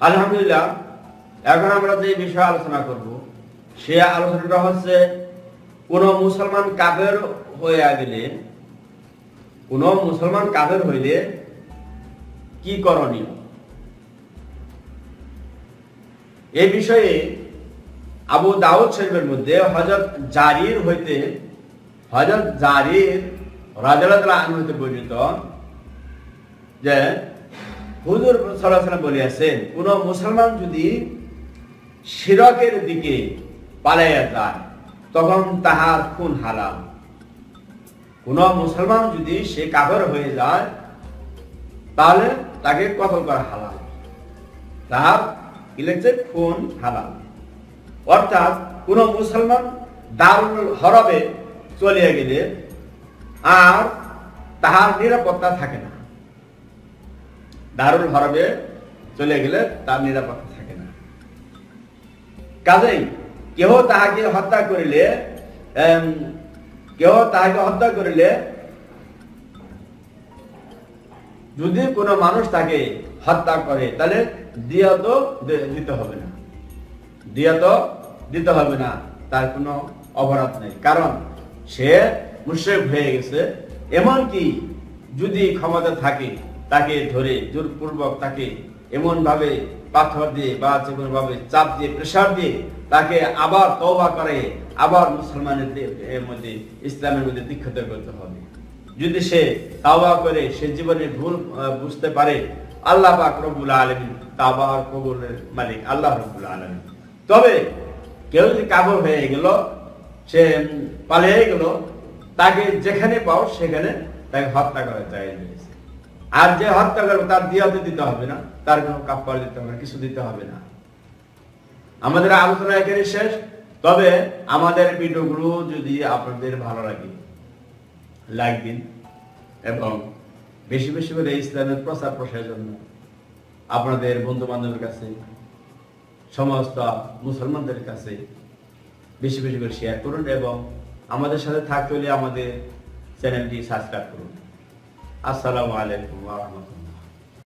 আলহামদুলিল্লাহ, এখন আমরা যে বিষয়ে আলোচনা করব, সে আলোচনাটা হচ্ছে, কোন মুসলমান কাফের হয়ে গেলে, কোন মুসলমান কাফের হইলে কি করণীয়? এই বিষয়ে আবু দাউদ শরীফের মধ্যে হজরত জারির হইতে হজরত জারির রাজালাতুল্লাহ আনহু হইতে বর্ণিত যে হুজুর সাল্লাল্লাহু বলিয়াছেন, কোন মুসলমান যদি শিরকের দিকে পালাইয়া যায়, তখন তাহার খুন হালাল কোন মুসলমান যদি সে কাফের হয়ে যায়, তাহলে তাকে কতল করা হালাল? তাহার কি লিখছে খুন হালাল। অর্থাৎ কোন মুসলমান দারুল হরবে চলিয়া গেলে আর তাহার নিরাপত্তা থাকে না। দারুল হরবে চলে গেলে তার নিরাপত্তা থাকে না। কাজেই কেহ তাহাকে হত্যা করিলে কেহ তাহাকে হত্যা করিলে যদি কোনো মানুষ তাকে হত্যা করে, তাহলে দিয়া তো দিতে হবে না। দিয়া তো দিতে হবে না, তার কোনো অপরাধ নেই। কারণ সে মুশ্রেক হয়ে গেছে। এমনকি যদি ক্ষমতা থাকে, তাকে ধরে জোরপূর্বক তাকে এমন ভাবে পাথর দিয়ে বা যেমন ভাবে চাপ দিয়ে প্রেশার দিয়ে তাকে আবার তওবা করে, আবার মুসলমানের মধ্যে, ইসলামের মধ্যে দীক্ষিত করতে হবে। যদি সে তাওবা করে, সে জীবনে ভুল বুঝতে পারে, আল্লাহ পাক রব্বুল আলামিন তাওবা কবুলের মালিক, আল্লাহ রব্বুল আলামিন। তবে কেউ যদি কাবর হয়ে গেল, সে পালিয়ে গেল, তাকে যেখানে পাও সেখানে তাকে হত্যা করা যায়। আর যে হত্যা করবে, তার দিয়াতে দিতে হবে না, তার কোনো কাপ্পার দিতে হবে না, কিছু দিতে হবে না। আমাদের আলোচনা এখানে শেষ। তবে আমাদের ভিডিওগুলো যদি আপনাদের ভালো লাগে দিন এবং বেশি বেশি করে ইসলামের প্রচার প্রসারের জন্য আপনাদের বন্ধু বান্ধবের কাছে, সমস্ত মুসলমানদের কাছে বেশি বেশি করে শেয়ার করুন এবং আমাদের সাথে থাকতে হলে আমাদের চ্যানেলটি সাবস্ক্রাইব করুন। আসসালামু আলাইকুম রাহমাতুল্লাহ।